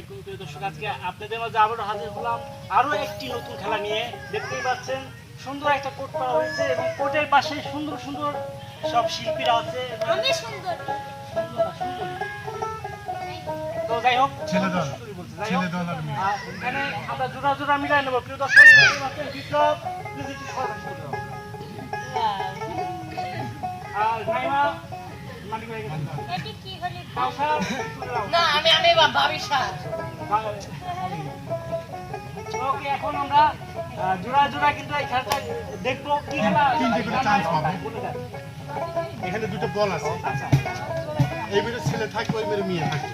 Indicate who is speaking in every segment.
Speaker 1: আলাইকুম প্রিয় দর্শক আজকে আপনাদের মাঝে আবারও হাজির হলাম আরও একটি নতুন খেলা নিয়ে। দেখতেই পাচ্ছেন সুন্দর একটা কোট করা হয়েছে এবং কোটের পাশে সুন্দর সুন্দর সব শিল্পীরা আছে। তো যাই হোক এখানে আমরা জোড়া জোড়া মিলাই নেব। প্রিয় দর্শক বিপ্লব। আর নাইমা মালিক হয়ে গেছে।
Speaker 2: না আমি আমি বাবা ভাবিসা
Speaker 1: ওকে এখন আমরা জোড়া জোড়া কিন্তু এই খেলাটা দেখব কি খেলা
Speaker 3: তিনটে করে chance পাবে। এখানে দুটো বল আছে
Speaker 1: আচ্ছা
Speaker 3: এই মেরে ছেলে থাকবে ওই মেরে মেয়ে থাকবে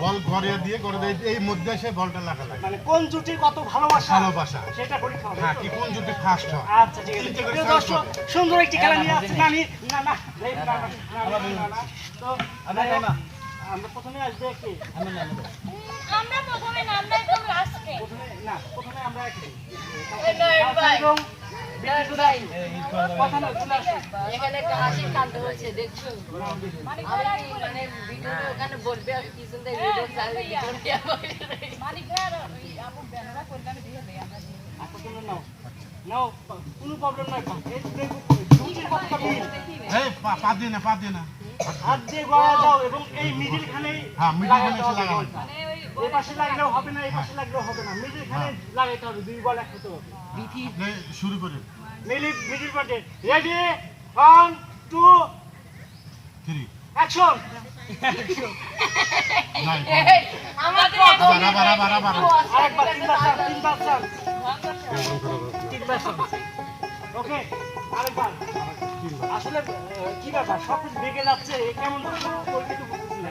Speaker 3: বল ঘরে দিয়ে ঘরে দিয়ে এই মধ্যে এসে বলটা লাগা লাগে
Speaker 1: মানে কোন জুটি কত ভালোবাসা
Speaker 3: ভালোবাসা
Speaker 1: সেটা পরীক্ষা হবে
Speaker 3: হ্যাঁ কি কোন যদি ফার্স্ট হয়
Speaker 1: আচ্ছা ঠিক আছে প্রিয় দর্শক সুন্দর একটি খেলা নিয়ে আসছি নানি না না এই না, না, না, না, না, না। তো আমরা প্রথমে আসবে কি
Speaker 4: আমরা প্রথমে নাম নাই তো লাস্টে
Speaker 1: প্রথমে না প্রথমে আমরা কি
Speaker 2: এই নয়ন ভাই।
Speaker 1: এবং
Speaker 2: নয়ন ভাই,
Speaker 1: কথা না চলে আসুন
Speaker 2: এখানে একটা হাসির কাণ্ড হয়েছে দেখছ আমি মানে ভিডিও ওখানে বলবে আমি কি সুন্দর ভিডিও চালিয়ে
Speaker 4: মালিক ভাই আপু ব্যানারা করলে দিয়ে দেই আমরা দিয়ে দেই।
Speaker 1: আচ্ছা নাও নাও কোনো প্রবলেম নাই এই দেখো
Speaker 3: এই পা দিয়ে না পা দিয়ে না
Speaker 1: হাত দিয়ে গড়া দাও এবং এই মিডিল খানে
Speaker 3: হ্যাঁ, middle খানে
Speaker 4: ওই
Speaker 1: এই পাশে লাগলেও হবে না এই পাশে লাগলেও হবে না। মিডিল খানে লাগাইতে হবে দুই বল একসাথে হবে।
Speaker 3: শুরু করে
Speaker 1: মিলি মিডিল পয়েন্টে ready one two
Speaker 3: three
Speaker 1: action okay আরেকবার। আসলে কি ব্যাপার? সব কিছু বেঁকে যাচ্ছে এ কেমন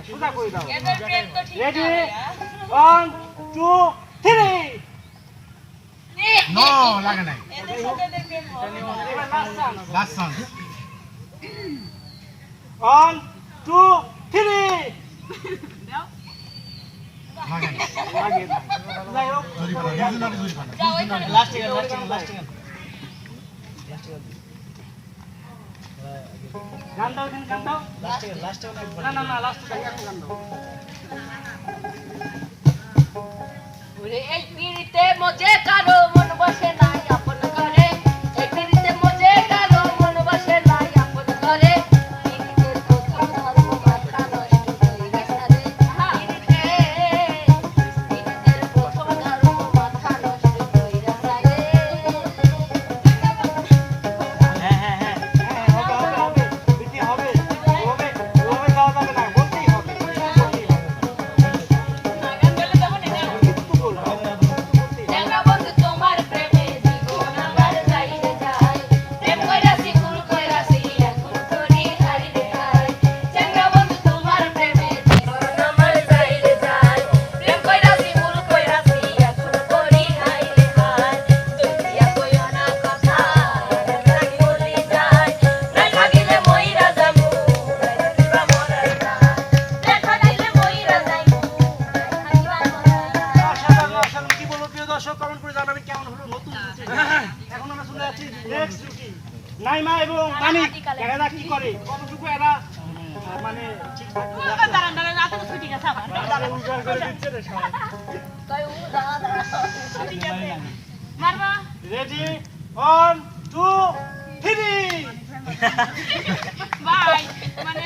Speaker 1: সোজা করে দাও। Ready one two three
Speaker 3: no লাগে নাই।
Speaker 1: Last
Speaker 3: last chance
Speaker 1: one two three last last last গান দাও গান দাও না না না লাস্ট গান দাও
Speaker 2: এই পিড়িতে মজে
Speaker 4: কারও
Speaker 1: রেডি ওয়ান টু থ্রি
Speaker 4: বাই মানে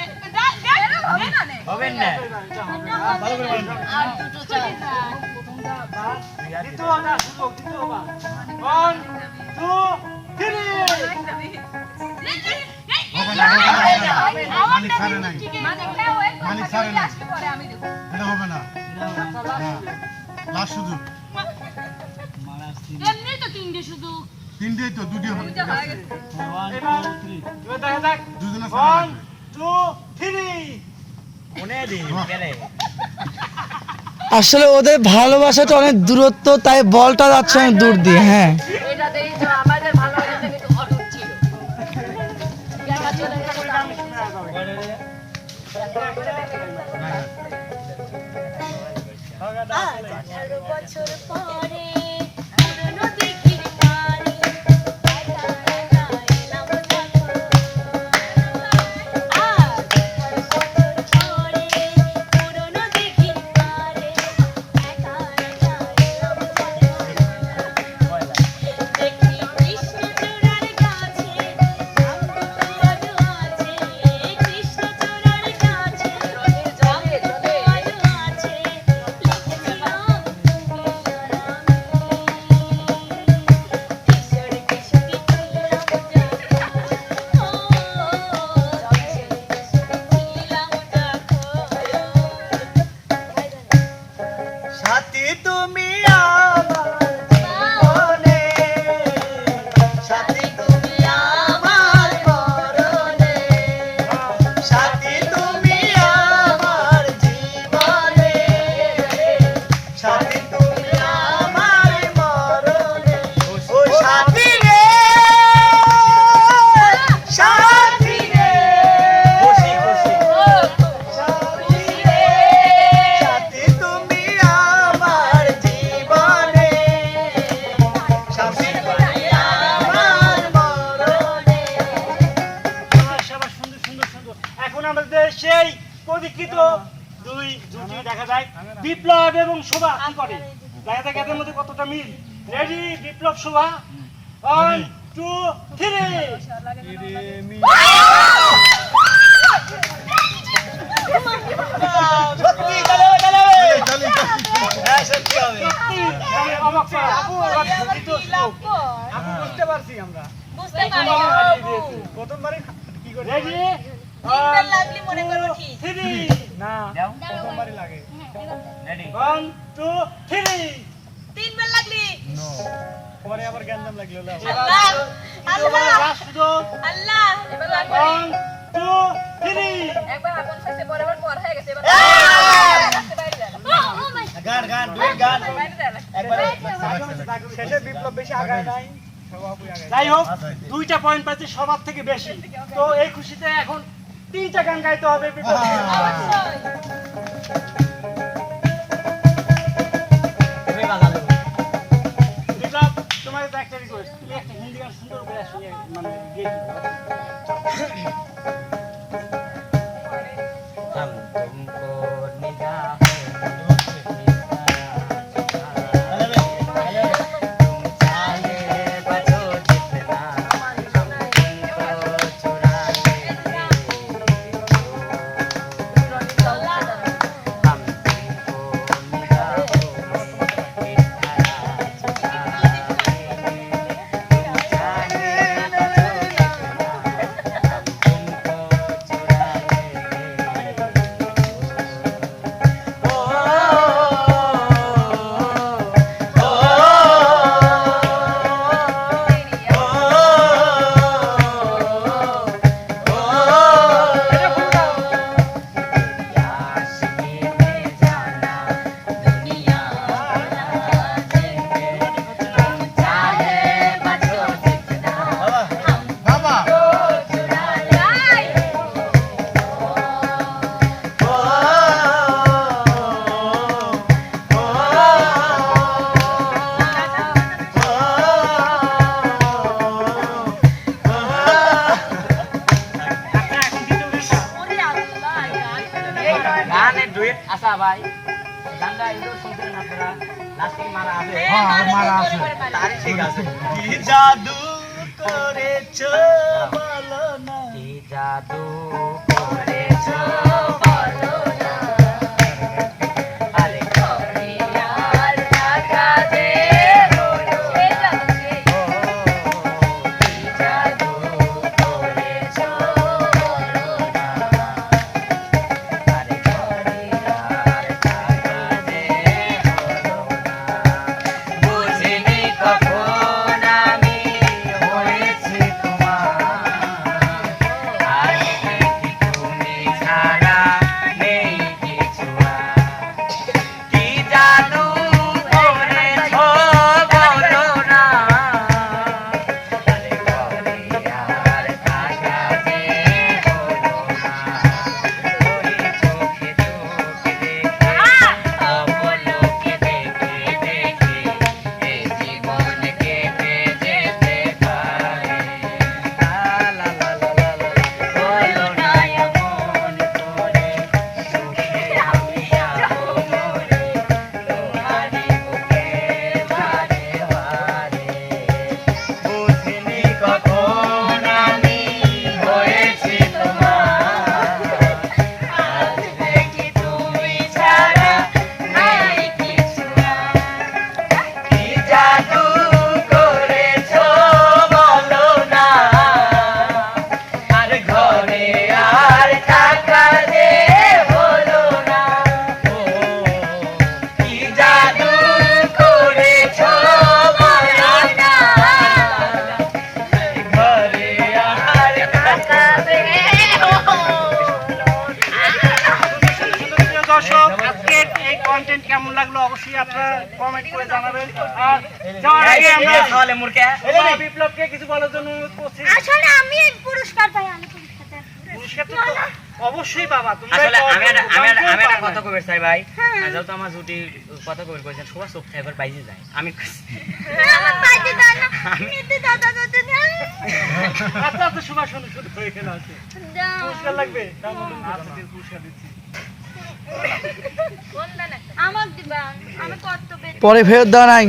Speaker 4: হবে না নে
Speaker 1: হবে না ভালো করে
Speaker 2: আর দুটো চাই
Speaker 1: বাস দ্বিতীয়টা সুযোগ দ্বিতীয়বার ওয়ান টু থ্রি
Speaker 3: না না না মালিক ছাড়ে নাই মালিক ছাড়ে নাই হবে না। হ্যাঁ। লাস্ট শুধু
Speaker 4: এমনি তো তিনটে শুধু
Speaker 3: তিনটেই তো দুটি হবে। ঠিক আছে
Speaker 1: এবার এবার দেখা যাক।
Speaker 3: দুজনে
Speaker 1: ওয়ান টু থ্রি
Speaker 5: আসলে ওদের ভালোবাসাটা অনেক দূরত্ব তাই বলটা যাচ্ছে অনেক দূর দিয়ে হ্যাঁ।
Speaker 4: বছর পরে
Speaker 1: পরীক্ষিত দুই জুটি দেখা যায়। বিপ্লব এবং শোভা কি করে? দেখা যায় এদের মধ্যে কতটা মিল। Ready Biplab Shobha? One two three.
Speaker 4: বুঝতে পারি
Speaker 1: প্রথমবারে কি করে
Speaker 4: তিনবার লাগলে মনে করব ঠিক।
Speaker 1: থ্রি। না
Speaker 6: যাও
Speaker 1: প্রথমবারই লাগে।
Speaker 6: Ready
Speaker 1: one two three.
Speaker 4: তিনবার লাগলি?
Speaker 1: পরে আবার গ্যান্দাম লাগল
Speaker 4: আল্লাহ আল্লাহ। আল্লাহ এবার লাগবে
Speaker 1: ওয়ান টু থ্রি।
Speaker 4: একবার আপন সাথে বরাবর পর হয়ে গেছে এবার রাস্তা বাইরে যান
Speaker 6: গান গান দুই গান। একবার
Speaker 1: শেষে বিপ্লব বেশি আগায় নাই। যাই হোক দুইটা পয়েন্ট পাচ্ছে সবার থেকে বেশি। তো এই খুশিতে এখন তিনটা গান গাইতে হবে বিপ্লব
Speaker 6: তুমি
Speaker 1: তোমার একটা রিকোয়েস্ট তুমি একটা হিন্দি গান সুন্দর করে শুনে মানে
Speaker 6: আসা ভাই গানটা এগুলো শুনতে না আপনারা? লাস্টে মারা আছে।
Speaker 3: হ্যাঁ আর মারা আছে।
Speaker 6: তারই ঠিক আছে। কি জাদু করেছ বলো না কি জাদু করেছ? আর
Speaker 1: যাওয়ার আগে আমরা
Speaker 6: তাহলে মুরকে
Speaker 1: বাবা বিপ্লবকে কিছু বলার জন্য অনুরোধ করছি
Speaker 7: আসলে আমি এই পুরস্কার পাই আমি পুরস্কার।
Speaker 1: পুরস্কার তো অবশ্যই বাবা তোমরা
Speaker 6: আসলে আমি আমি আমি একটা। কথা কবে চাই ভাই
Speaker 7: হ্যাঁ।
Speaker 6: যেহেতু আমার জুটি কথা কবে কইছেন সবার চোখ এবার বাইজে যায় আমি
Speaker 7: আমার পাইতে দাও না নিতে দাও দাও দাও দাও।
Speaker 1: আচ্ছা আচ্ছা সুভাষ শুনুন শুধু এখানে আছে
Speaker 7: দাও।
Speaker 1: পুরস্কার লাগবে আচ্ছা পুরস্কার দিচ্ছি
Speaker 5: পরে ফেরত দেওয়া নাই।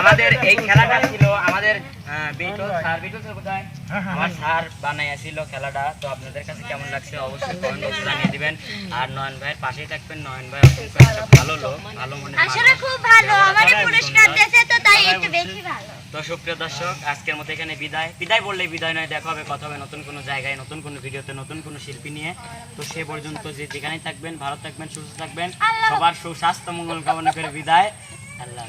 Speaker 6: আমাদের এই খেলাটা ছিল আমাদের বিটল স্যার বিটল স্যার কোথায় আমার স্যার বানাইয়াছিল খেলাটা। তো আপনাদের কাছে কেমন লাগছে অবশ্যই কমেন্ট বক্সে জানিয়ে দিবেন। আর নয়ন ভাইয়ের পাশেই থাকবেন। নয়ন ভাই অসংখ্য একটা ভালো লোক ভালো মনে
Speaker 7: আসলে খুব ভালো আমারে পুরস্কার দিয়েছে তো তাই একটু বেশি ভালো।
Speaker 6: তো সুপ্রিয় দর্শক আজকের মতো এখানে বিদায়। বিদায় বললে বিদায় নয় দেখা হবে কথা হবে নতুন কোনো জায়গায় নতুন কোনো ভিডিওতে নতুন কোনো শিল্পী নিয়ে। তো সে পর্যন্ত যে যেখানেই থাকবেন ভালো থাকবেন সুস্থ থাকবেন। সবার সুস্বাস্থ্য মঙ্গল কামনা করে বিদায়। আল্লাহ।